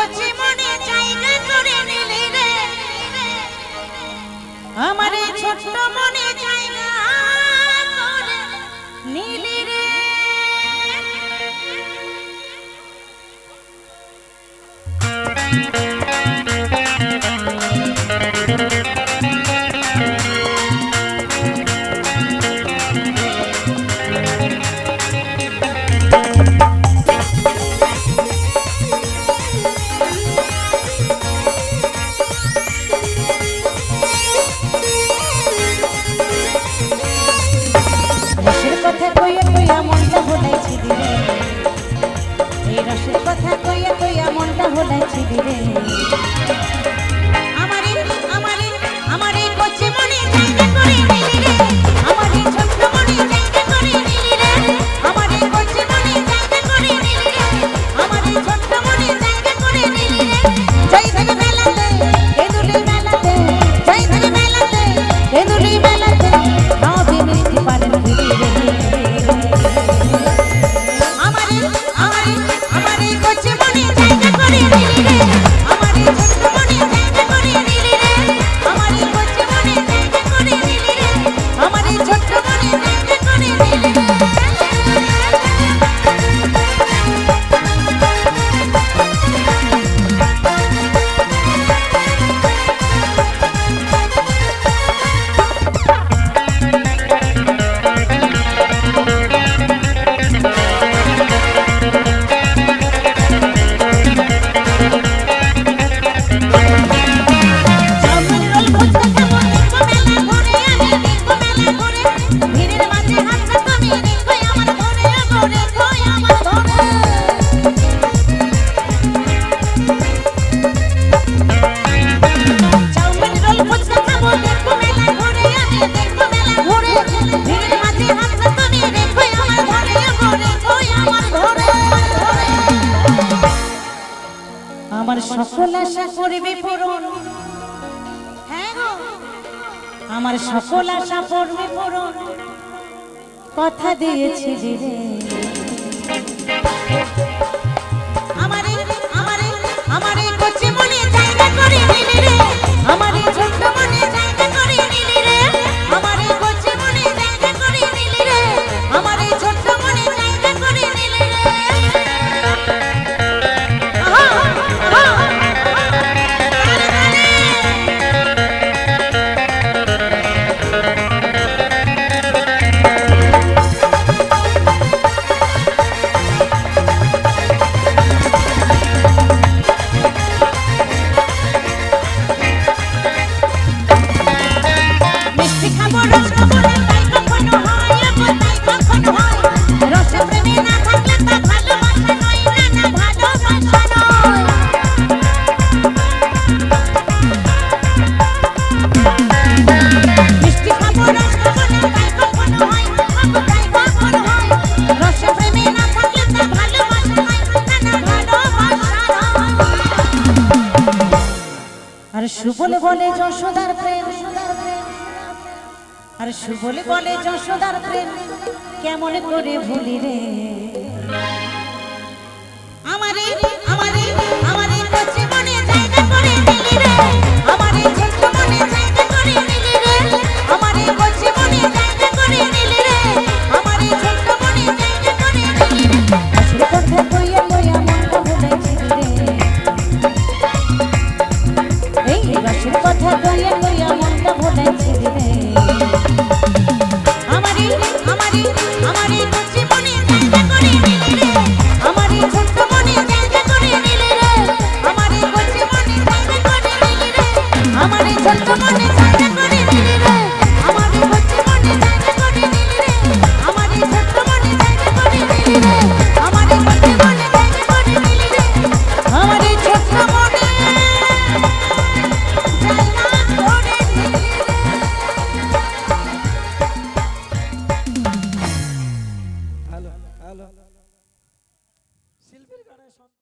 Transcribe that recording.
কচি মনে আমার ছোট্ট মনে হলেছি দিবে এই রসের কথা কইয়া কইয়া মনটা হলেছি দিবে সকল আশা করবে পূরণ। হ্যাঁ আমার সকল আশা করবে পূরণ। কথা দিয়েছি রে আর সুবল বলে যশোদার প্রেম। আর সুবল বলে যশোদার প্রেম। কেমন করে ভুলি রে? সন্তুলনে যায়